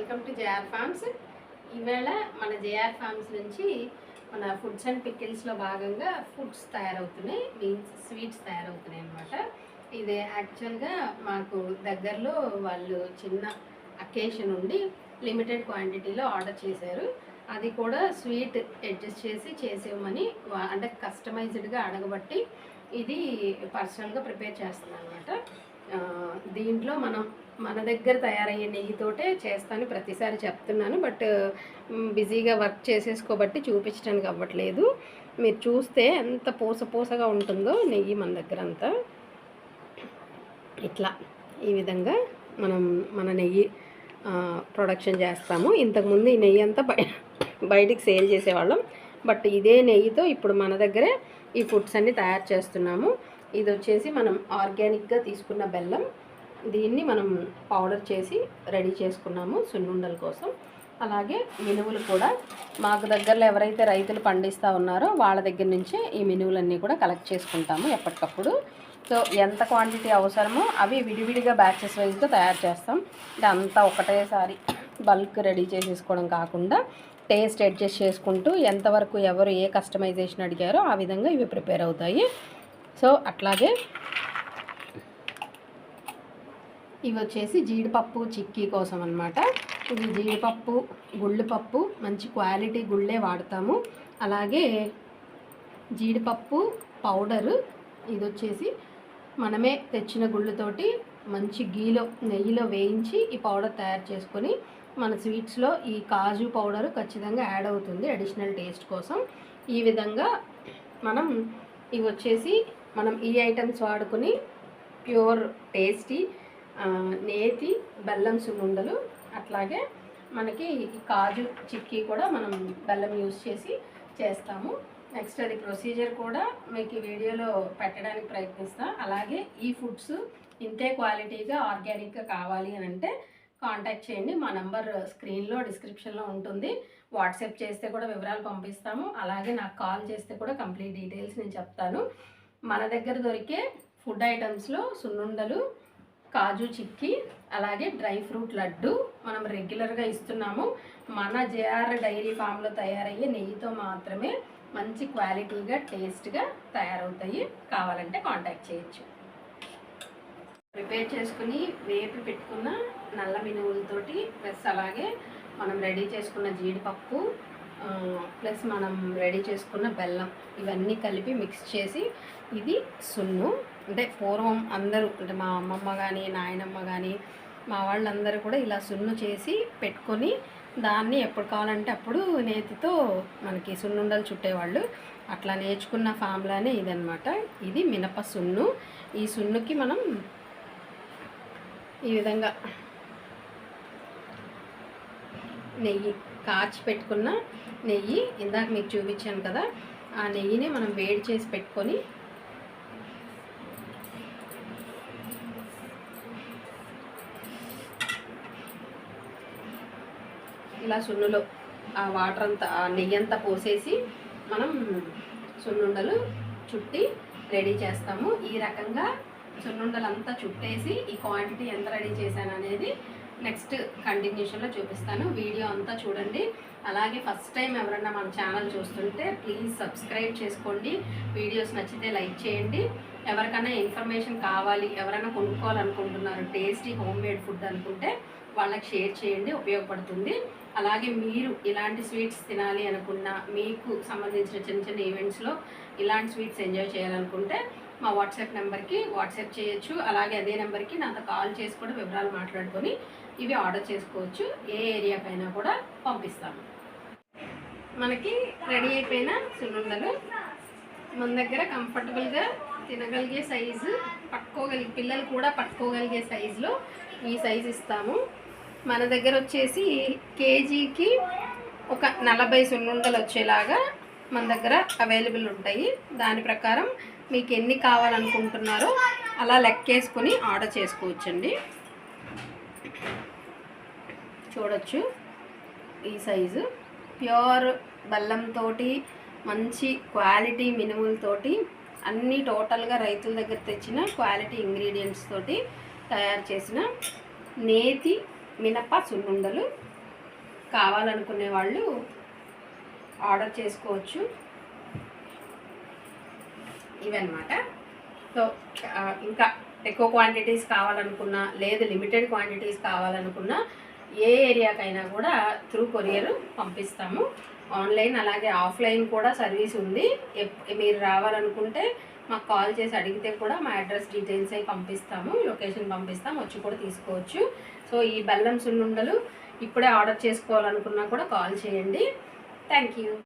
Welcome to JR forms. ఈవేళ మన JR forms నుంచి మన ఫుడ్స్ అండ్ పికిల్స్లో భాగంగా ఫుడ్స్ తయారవుతున్నాయి మీన్స్ స్వీట్స్ తయారవుతున్నాయి అనమాట ఇది యాక్చువల్గా మాకు దగ్గరలో వాళ్ళు చిన్న అకేషన్ ఉండి లిమిటెడ్ క్వాంటిటీలో ఆర్డర్ చేశారు. అది కూడా స్వీట్ అడ్జస్ట్ చేసి చేసేవమని అంటే కస్టమైజ్డ్గా అడగబట్టి ఇది పర్సనల్గా ప్రిపేర్ చేస్తున్నాను అనమాట దీంట్లో మనం మన దగ్గర తయారయ్యే నెయ్యితోటే చేస్తాను ప్రతిసారి చెప్తున్నాను. బట్ బిజీగా వర్క్ చేసేసుకోబట్టి చూపించడానికి అవ్వట్లేదు. మీరు చూస్తే ఎంత పూస పూసగా ఉంటుందో నెయ్యి మన దగ్గర అంతా ఇట్లా ఈ విధంగా మనం మన నెయ్యి ప్రొడక్షన్ చేస్తాము. ఇంతకుముందు ఈ నెయ్యి అంతా బయ బయటికి సేల్ చేసేవాళ్ళం. బట్ ఇదే నెయ్యితో ఇప్పుడు మన దగ్గరే ఈ ఫుడ్స్ అన్నీ తయారు చేస్తున్నాము. ఇది వచ్చేసి మనం ఆర్గానిక్గా తీసుకున్న బెల్లం. దీన్ని మనం పౌడర్ చేసి రెడీ చేసుకున్నాము సున్నుండల కోసం. అలాగే మినువులు కూడా మాకు దగ్గరలో ఎవరైతే రైతులు పండిస్తూ ఉన్నారో వాళ్ళ దగ్గర నుంచే ఈ మినువులన్నీ కూడా కలెక్ట్ చేసుకుంటాము ఎప్పటికప్పుడు. సో ఎంత క్వాంటిటీ అవసరమో అవి విడివిడిగా బ్యాచెస్ వైజ్గా తయారు చేస్తాం. ఇదంతా అంతా ఒకటేసారి బల్క్ రెడీ చేసేసుకోవడం కాకుండా టేస్ట్ అడ్జస్ట్ చేసుకుంటూ ఎంతవరకు ఎవరు ఏ కస్టమైజేషన్ అడిగారో ఆ విధంగా ఇవి ప్రిపేర్ అవుతాయి. సో అట్లాగే ఇవి వచ్చేసి జీడిపప్పు చిక్కీ కోసం అనమాట ఇది జీడిపప్పు గుళ్ళపప్పు మంచి క్వాలిటీ గుళ్ళే వాడతాము. అలాగే జీడిపప్పు పౌడరు ఇది వచ్చేసి మనమే తెచ్చిన గుళ్ళుతోటి మంచి గీలో నెయ్యిలో వేయించి ఈ పౌడర్ తయారు చేసుకొని మన స్వీట్స్లో ఈ కాజు పౌడర్ ఖచ్చితంగా యాడ్ అవుతుంది అడిషనల్ టేస్ట్ కోసం. ఈ విధంగా మనం ఇవి వచ్చేసి మనం ఈ ఐటమ్స్ వాడుకొని ప్యూర్ టేస్టీ నేతి బెల్లం సున్నుండలు అట్లాగే మనకి కాజు చిక్కీ కూడా మనం బెల్లం యూస్ చేసి చేస్తాము. నెక్స్ట్ అది ప్రొసీజర్ కూడా మీకు ఈ వీడియోలో పెట్టడానికి ప్రయత్నిస్తాను అలాగే ఈ ఫుడ్స్ ఇంతే క్వాలిటీగా ఆర్గానిక్గా కావాలి అని అంటే కాంటాక్ట్ చేయండి. మా నంబర్ స్క్రీన్లో డిస్క్రిప్షన్లో ఉంటుంది. వాట్సాప్ చేస్తే కూడా వివరాలు పంపిస్తాము. అలాగే నాకు కాల్ చేస్తే కూడా కంప్లీట్ డీటెయిల్స్ నేను చెప్తాను. మన దగ్గర దొరికే ఫుడ్ ఐటమ్స్లో సున్నుండలు కాజు చిక్కీ అలాగే డ్రై ఫ్రూట్ లడ్డు మనం రెగ్యులర్గా ఇస్తున్నాము. మన జేఆర్ డైరీ ఫామ్లో తయారయ్యే నెయ్యితో మాత్రమే మంచి క్వాలిటీగా టేస్ట్గా తయారవుతాయి. కావాలంటే కాంటాక్ట్ చేయొచ్చు. ప్రిపేర్ చేసుకుని వేపి పెట్టుకున్న నల్ల మినువులతోటి ప్లస్ అలాగే మనం రెడీ చేసుకున్న జీడిపప్పు ప్లస్ మనం రెడీ చేసుకున్న బెల్లం ఇవన్నీ కలిపి మిక్స్ చేసి ఇది సున్ను అంటే పూర్వం అందరూ అంటే మా అమ్మమ్మ కానీ నాయనమ్మ కానీ మా వాళ్ళందరూ కూడా ఇలా సున్ను చేసి పెట్టుకొని దాన్ని ఎప్పుడు కావాలంటే అప్పుడు నేతితో మనకి సున్నుండలు చుట్టేవాళ్ళు. అట్లా నేర్చుకున్న ఫామ్లానే ఇదనమాట ఇది మినప సున్ను. ఈ సున్నుకి మనం ఈ విధంగా నెయ్యి కాచి పెట్టుకున్న నెయ్యి ఇందాక మీకు చూపించాను కదా ఆ నెయ్యిని మనం వేడి చేసి పెట్టుకొని ఇలా సున్నులో ఆ వాటర్ అంతా ఆ నెయ్యి అంతా పోసేసి మనం సున్నుండలు చుట్టి రెడీ చేస్తాము. ఈ రకంగా సున్నుండలు అంతా చుట్టేసి ఈ క్వాంటిటీ ఎంత రెడీ చేశాను అనేది నెక్స్ట్ కంటిన్యూషన్లో చూపిస్తాను. వీడియో అంతా చూడండి. అలాగే ఫస్ట్ టైం ఎవరైనా మన ఛానల్ చూస్తుంటే ప్లీజ్ సబ్స్క్రైబ్ చేసుకోండి. వీడియోస్ నచ్చితే లైక్ చేయండి. ఎవరికైనా ఇన్ఫర్మేషన్ కావాలి ఎవరైనా కొనుక్కోవాలనుకుంటున్నారు టేస్టీ హోమ్ మేడ్ ఫుడ్ అనుకుంటే వాళ్ళకి షేర్ చేయండి ఉపయోగపడుతుంది. అలాగే మీరు ఇలాంటి స్వీట్స్ తినాలి అనుకున్నా మీకు సంబంధించిన చిన్న చిన్న ఈవెంట్స్లో ఇలాంటి స్వీట్స్ ఎంజాయ్ చేయాలనుకుంటే మా వాట్సాప్ నెంబర్కి వాట్సాప్ చేయొచ్చు. అలాగే అదే నెంబర్కి నాతో కాల్ చేసి కూడా వివరాలు మాట్లాడుకొని ఇవి ఆర్డర్ చేసుకోవచ్చు. ఏ ఏరియాకైనా కూడా పంపిస్తాము మనకి రెడీ అయిపోయిన సున్నుండలు. మన దగ్గర కంఫర్టబుల్గా తినగలిగే సైజు పట్టుకోగలిగే పిల్లలు కూడా పట్టుకోగలిగే సైజులో ఈ సైజు ఇస్తాము. మన దగ్గర వచ్చేసి కేజీకి ఒక నలభై సున్నుండలు వచ్చేలాగా మన దగ్గర అవైలబుల్ ఉంటాయి. దాని ప్రకారం మీకు ఎన్ని కావాలనుకుంటున్నారో అలా లెక్కేసుకొని ఆర్డర్ చేసుకోవచ్చండి. చూడొచ్చు ఈ సైజు. ప్యూర్ బెల్లంతో మంచి క్వాలిటీ మినుములతోటి అన్నీ టోటల్గా రైతుల దగ్గర తెచ్చిన క్వాలిటీ ఇంగ్రీడియంట్స్ తోటి తయారు చేసిన నేతి మినప సున్నుండలు కావాలనుకునే వాళ్ళు ఆర్డర్ చేసుకోవచ్చు. ఇవన్నమాట. సో ఇంకా ఎక్కువ క్వాంటిటీస్ కావాలనుకున్నా లేదు లిమిటెడ్ క్వాంటిటీస్ కావాలనుకున్నా ఏ ఏరియాకైనా కూడా త్రూ కొరియర్ పంపిస్తాము. ఆన్లైన్ అలాగే ఆఫ్లైన్ కూడా సర్వీస్ ఉంది. మీరు రావాలనుకుంటే మాకు కాల్ చేసి అడిగితే కూడా మా అడ్రస్ డీటెయిల్స్ అవి పంపిస్తాము. లొకేషన్ పంపిస్తాము. వచ్చి కూడా తీసుకోవచ్చు. సో ఈ బెల్లం సున్నుండలు ఇప్పుడే ఆర్డర్ చేసుకోవాలనుకున్నా కూడా కాల్ చేయండి. Thank you.